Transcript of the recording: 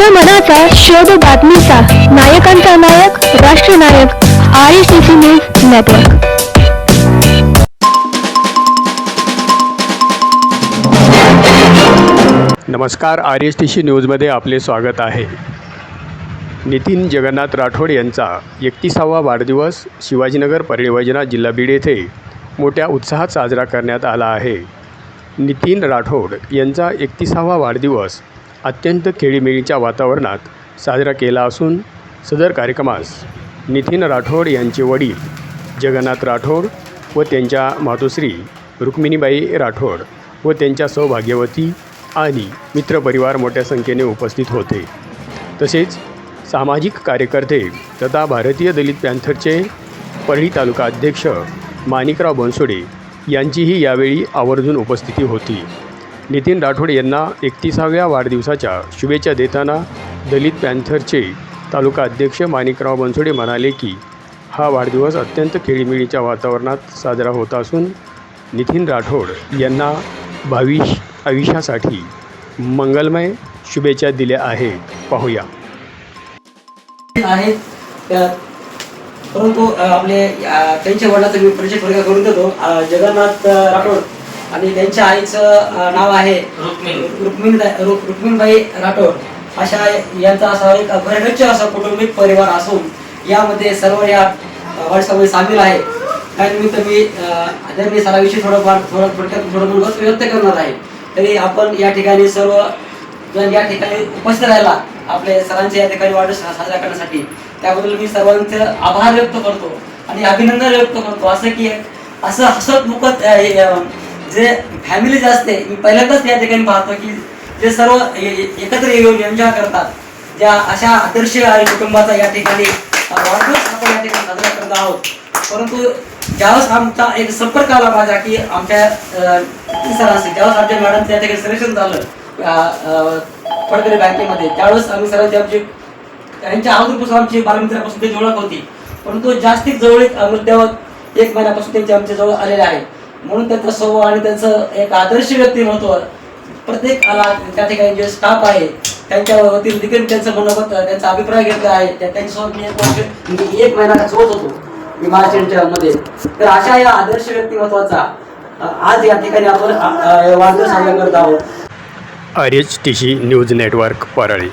जनमनाचा शोध बातमीचा. नायकांचा नायक राष्ट्रनायक R I C C news network. नमस्कार आर एस टी सी न्यूजमध्ये आपले स्वागत आहे. नितीन जगन्नाथ राठोड यांचा एकतीसावा वाढदिवस शिवाजीनगर परिवजना जिल्हा बीड येथे मोठ्या उत्साहात साजरा करण्यात आला आहे. नितीन राठोड यांचा एकतीसावा वाढदिवस अत्यंत खेळीमेळीच्या वातावरणात साजरा केला असून सदर कार्यक्रमास नितीन राठोड यांचे वडील जगन्नाथ राठोड व त्यांच्या मातोश्री रुक्मिणीबाई राठोड व त्यांच्या सौभाग्यवती आणि मित्रपरिवार मोठ्या संख्येने उपस्थित होते. तसेच सामाजिक कार्यकर्ते तथा भारतीय दलित पॅन्थरचे परळी तालुका अध्यक्ष माणिकराव बनसोडे यांचीही यावेळी आवर्जून उपस्थिती होती. नितीन राठोड यांना एकतीसाव्या वाढदिवसाच्या शुभेच्छा देताना दलित पॅन्थरचे तालुका अध्यक्ष माणिकराव बनसोडे म्हणाले की हा वाढदिवस अत्यंत खेळीमेळीच्या वातावरणात साजरा होत असून नितीन राठोड यांना भाविष आयुष्यासाठी मंगलमय शुभेच्छा दिल्या आहेत. पाहूया. आहेत. परंतु आपले त्यांच्या वडिलाचा मी परिचय करून देतो. जगन्नाथ राठोड. आणि त्यांच्या आईचं नाव आहे रुक्मिण. रुक्मिणबाई राठोड. अशा यांचा असा एक घरगच्च असा कौटुंबिक परिवार असून यामध्ये सर्व या वाटचाली सामील आहे. त्यानिमित्त मी आदरणीय सराविषयी थोडंफार थोडं थोडक्यात थोडं व्यक्त करणार आहे. तरी आपण या ठिकाणी सर्व जण या ठिकाणी उपस्थित राहिला आपले सरांचे या ठिकाणी वाढ साजरा करण्यासाठी. त्याबद्दल मी सर्वांचे आभार व्यक्त करतो आणि अभिनंदन व्यक्त करतो. असं की असं हसत मुखत अ, जे फॅमिली जे असते मी पहिल्यांदाच या ठिकाणी पाहतो की जे सर्व एकत्र येऊन एन्जॉय करतात ज्या अशा आदर्श आणि कुटुंबाचा या ठिकाणी वाढदिवस आपण या ठिकाणी साजरा करत आहोत. परंतु ज्यावेळेस आमचा एक संपर्क आला माझा की आमच्या सर असेल ज्यावेळेस आमच्या मॅडमचं या ठिकाणी सिलेक्शन झालं पडकरे बँकेमध्ये त्यावेळेस आम्ही सरांची आमची त्यांच्या अगोदरपासून आमची बालमित्रापासून त्यांची ओळख होती. परंतु जास्तीत जवळीक अ, एक महिन्यापासून त्यांचे आमच्या जवळ आलेले आहे. म्हणून त्याचं स्वभाव आणि त्यांचं एक आदर्श व्यक्तिमत्व प्रत्येक त्या ठिकाणी जे स्टाफ आहे त्यांच्या वतीने देखील त्यांचं मनोगत त्यांचा अभिप्राय घेतला आहे. त्या- त्यांच्यासोबत मी एक वर्ष मी एक महिना सोबत होतो मी महाराष्ट्राच्या मध्ये. तर अशा या आदर्श व्यक्तिमत्वाचा आज या ठिकाणी आपण वाढदिवस साजरा करत आहोत. R H T C news network Parli.